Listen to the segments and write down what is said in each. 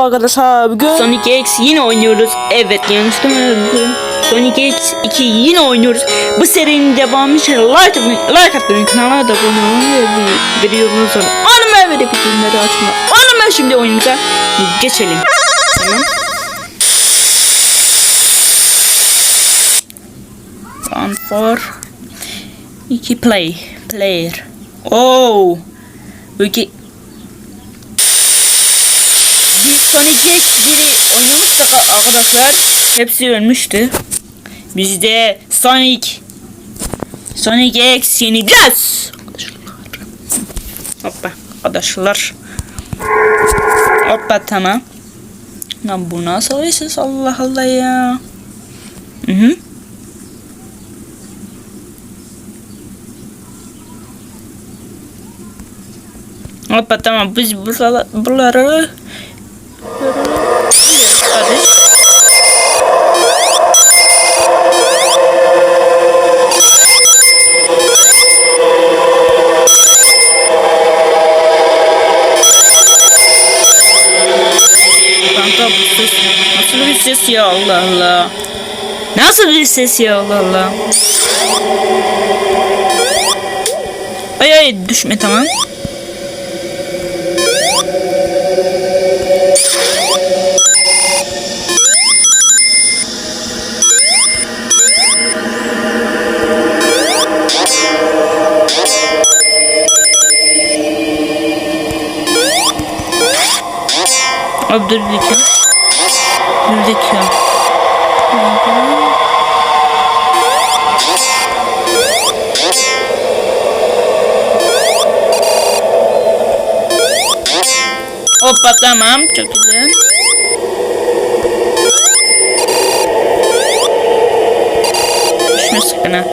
Merhaba arkadaşlar. Bugün Sonic X yine oynuyoruz. Evet yanlış mi? Sonic X 2 yine oynuyoruz. Bu serinin devamı için like, like atmayı, kanala da abone olmayı ve videomu sonra anıma ve de bildirimleri açmayı. Anıma şimdi oyunumuza geçelim. Tamam. One for iki play player. Oh. Okay. Bir Sonic biri oynamıştık arkadaşlar. Hepsi ölmüştü. Biz de Sonic Sonic X yeneceğiz. Hoppa arkadaşlar. Hoppa tamam. Lan bu nasıl bir ses Allah Allah ya. Hı hı. Hoppa tamam biz buraları, Hadi. Kanka bu ses nasıl bir ses ya Allah Allah. Nasıl bir ses ya Allah Allah. Ay ay düşme tamam. Dur bir dakika. Bir dakika. Hoppa tamam çok güzel. Düşme sakın ha.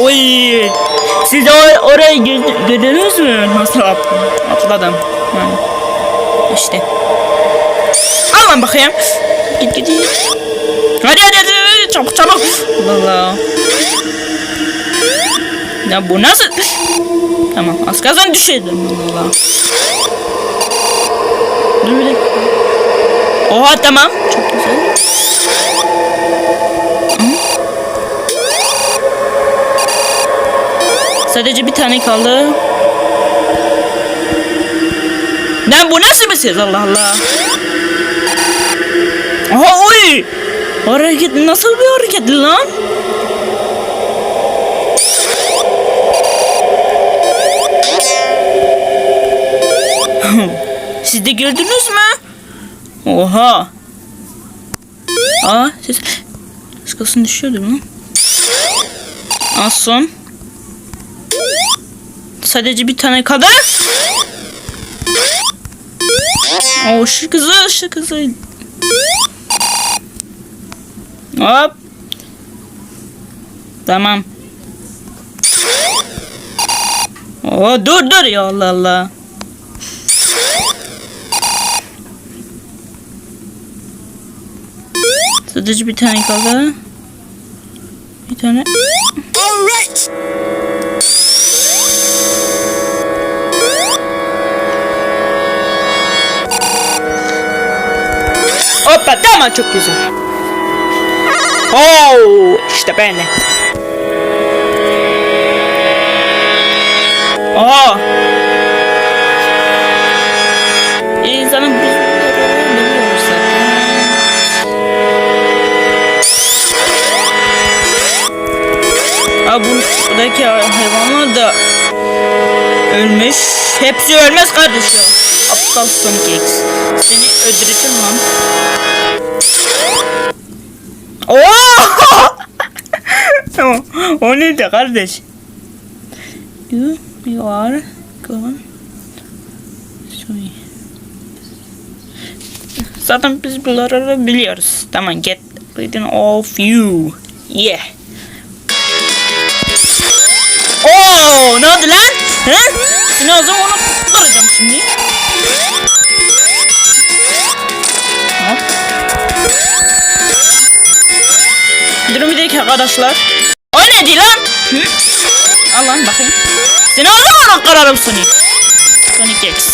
Oy! Siz o orayı gö- gördünüz mü? Nasıl attım? Atladım. Yani. İşte. Al lan bakayım. Git git. Hadi hadi hadi. Çabuk çabuk. Allah Allah. Ya bu nasıl? Tamam az kalsın düşürdüm. Allah. Dur bir dakika. Oha tamam. Çok güzel. Sadece bir tane kaldı. Lan bu nasıl bir ses Allah Allah. Aha oy. Hareket nasıl bir hareket lan? Siz de gördünüz mü? Oha. Aa ses. Az kalsın düşüyordu mu? Az son. Sadece bir tane kaldı. O şu kızı şu kızı. Hop. Tamam. Oo dur dur ya Allah Allah. Sadece bir tane kaldı. Bir tane. Hoppa tamam çok güzel. Oo işte böyle. Aa. İnsanın zaten. Aa bu buradaki hayvanlar da ölmüş. Hepsi ölmez kardeş ya. Aptal Sonic X. Seni öldüreceğim lan. Oo! tamam. O neydi kardeş? You, you are gone. Sorry. Zaten biz bunları biliyoruz. Tamam get rid of you. Yeah. Oo, ne oldu lan? He? Seni o zaman onu kurtaracağım şimdi. Hop. Durun bir arkadaşlar. O neydi lan? Hı? Al lan bakayım. Seni o zaman kararım Sonic. Sonic X.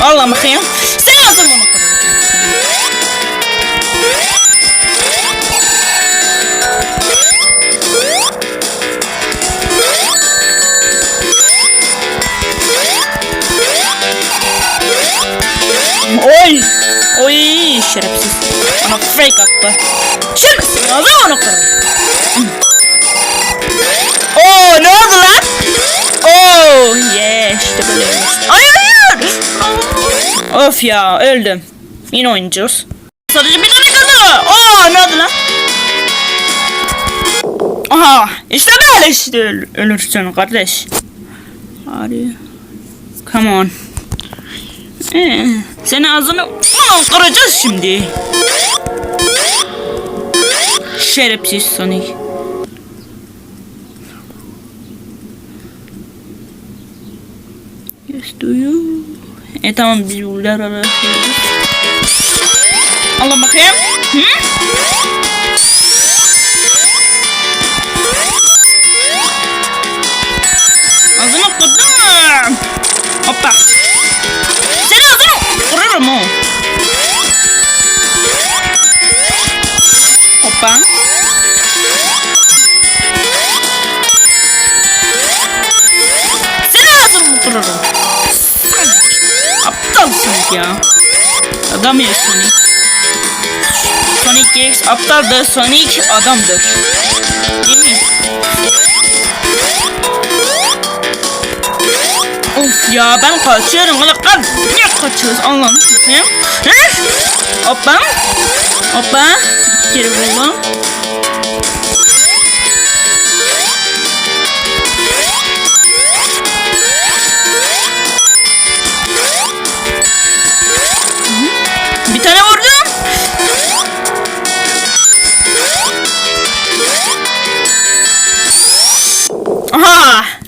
Allah bakayım. Sen yazın bunu. Oy! Oy şerefsiz. Bana fake attı. Şerefsiz ben onu kırarım. Of ya öldüm. Yine oynayacağız. Sadece bir tane kaldı. Oo ne oldu lan? Aha işte böyle işte öl- ölürsün kardeş. Hadi. Come on. Ee, seni ağzını Aa, kıracağız şimdi. Şerefsiz Sonic. Yes duyuyor. E tamam biz buradan arıyoruz. Allah bakayım. Hı? Ağzını kırdım. Hoppa. Seni ağzını kırarım o. Hoppa. Seni ağzını kırarım. Sonic ya. Adam ya Sonic. Sonic X aptaldır, Sonic adamdır. Değil mi? Of ya ben kaçıyorum. Ulan kaç. Niye kaçıyoruz Allah'ım? Hoppa. Hoppa. İki kere buldum.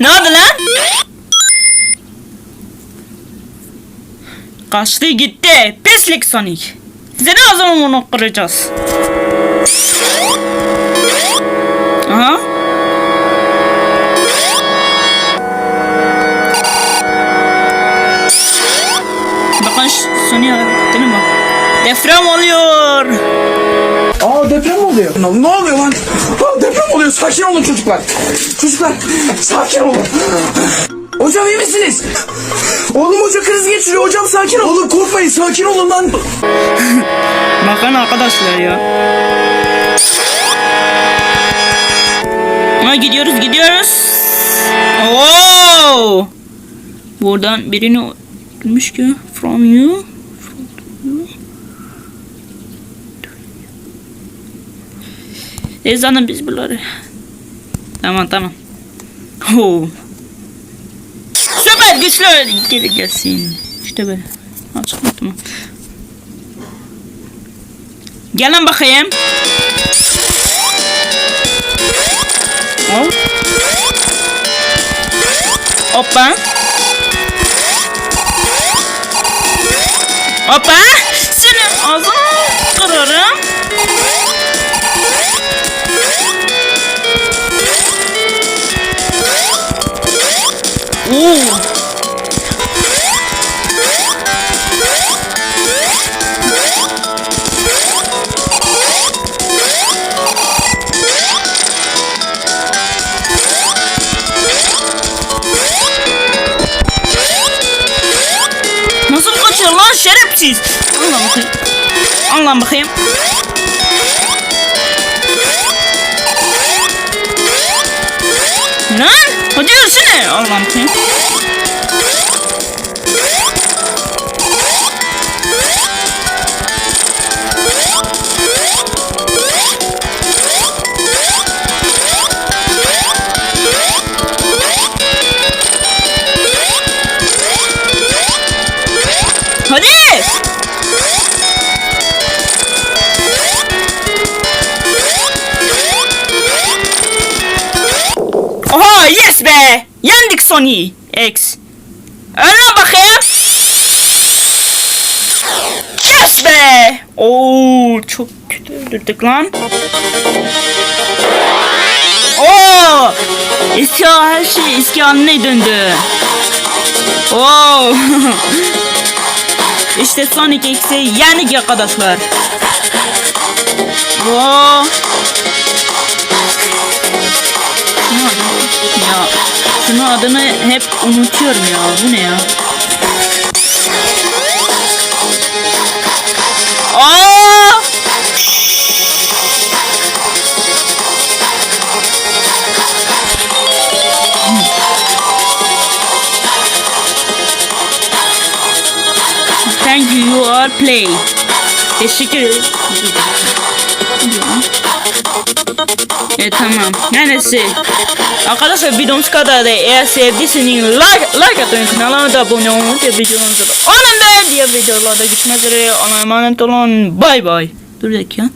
Ne oldu lan? Kaçtı gitti. Pislik Sonic. Size ne zaman onu kıracağız? Aha. Bakın şu Sonic'e hareketine bak. Deprem oluyor. Aa deprem oluyor. Ne, ne oluyor lan? Aa, deprem oluyor. Sakin olun çocuklar. Çocuklar sakin olun. Hocam iyi misiniz? Oğlum hoca kriz geçiriyor. Hocam sakin olun. Oğlum korkmayın sakin olun lan. Bakın arkadaşlar ya. Ha gidiyoruz gidiyoruz. Oo! Buradan birini demiş ki from you. Ezanın biz bunları. Tamam tamam. Oo. Süper güçlü geri gelsin. İşte böyle. Açık mı? Tamam. Gelin bakayım. Hop. Hoppa. Hoppa. Senin ağzını Kaçıyor lan şerefsiz? Allah bakayım. Allah bakayım. Lan hadi yürüsene. Allah bakayım. Yes be. Yendik Sony X. Öyle bakayım. Yes be. Oo çok kötü öldürdük lan. Oo! Eski her şey eski haline döndü. Oo! işte Sonic X'i yendik arkadaşlar. Oo! Şunun adını hep unutuyorum ya. Bu ne ya? Aa! Thank you, you are play. Teşekkür ederim. Evet tamam. Neyse. Arkadaşlar videomuz kadar da eğer sevdiyseniz like, like atın kanalıma da abone olun diye videomuzu da alın be diye videolarda görüşmek üzere. Allah'a emanet olun. Bay bay. Dur dakika.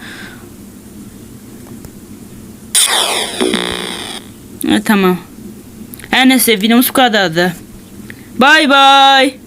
Evet tamam. Her neyse videomuz bu kadardı. Bay bay.